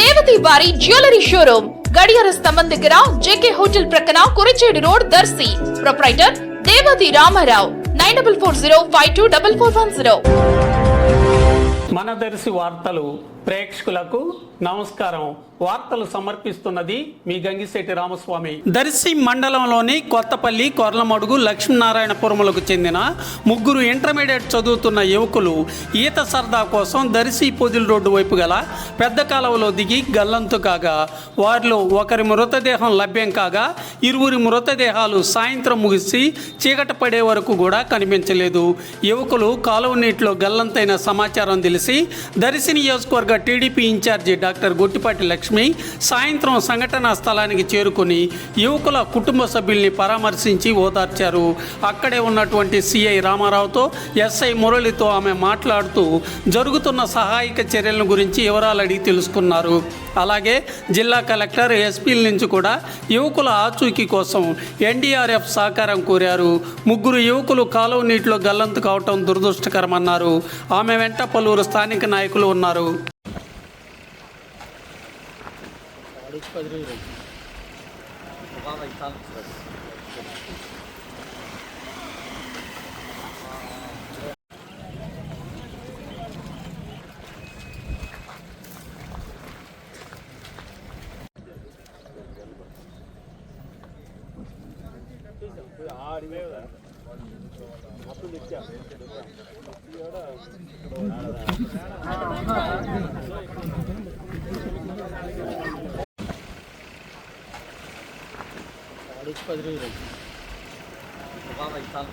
దేవతి వారి jewellery showroom. గడియార స్తంభం దగ్గర జేకే హోటల్ ప్రక్కన Kurichedu road Darsi. Proprietor Devathi Ramarao. Nine double four zero five two double four one zero. మన దర్శి వార్తలు ప్రేక్షకులకు నమస్కారం. వార్తలు సమర్పిస్తున్నది మీ గంగిశెట్టి రామస్వామి. దర్శి మండలంలోని కొత్తపల్లి కొర్లమడుగు లక్ష్మీనారాయణపురములకు చెందిన ముగ్గురు ఇంటర్మీడియట్ చదువుతున్న యువకులు ఈత సరదా కోసం దర్శి పొదిలి రోడ్డు వైపు గల పెద్ద కాలువలో దిగి గల్లంతు కాగా వారిలో ఒకరి మృతదేహం లభ్యం కాగా ఇరువురి మృతదేహాలు సాయంత్రం ముగిసి చీకట పడే వరకు కూడా కనిపించలేదు. యువకులు కాలువ నీటిలో గల్లంతైన సమాచారం తెలిసి దర్శి నియోజకవర్గ TDP incharge doctor Gottipati Lakshmi సాయంత్రం సంఘటనా స్థలానికి చేరుకుని యువకుల కుటుంబ సభ్యుల్ని పరామర్శించి ఓదార్చారు. అక్కడే ఉన్నటువంటి సిఐ రామారావుతో ఎస్ఐ మురళితో ఆమె మాట్లాడుతూ జరుగుతున్న సహాయక చర్యల గురించి వివరాలు అడిగి తెలుసుకున్నారు. అలాగే జిల్లా కలెక్టర్ ఎస్పీల నుంచి కూడా యువకుల ఆచూకీ కోసం ఎన్డీఆర్ఎఫ్ సహకారం కోరారు. ముగ్గురు యువకులు కాలువ నీటిలో గల్లంతు కావటం దురదృష్టకరమన్నారు. ఆమె వెంట పలువురు స్థానిక నాయకులు ఉన్నారు. പതിനഞ്ച് രൂപ అప్పుడు తెచ్చా ఇక్కడ Эти подрывы. Главное, там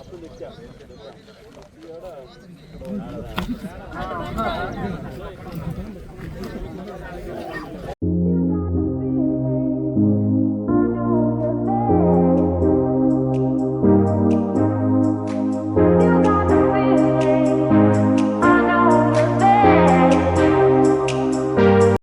అప్పుడు ఇచ్చా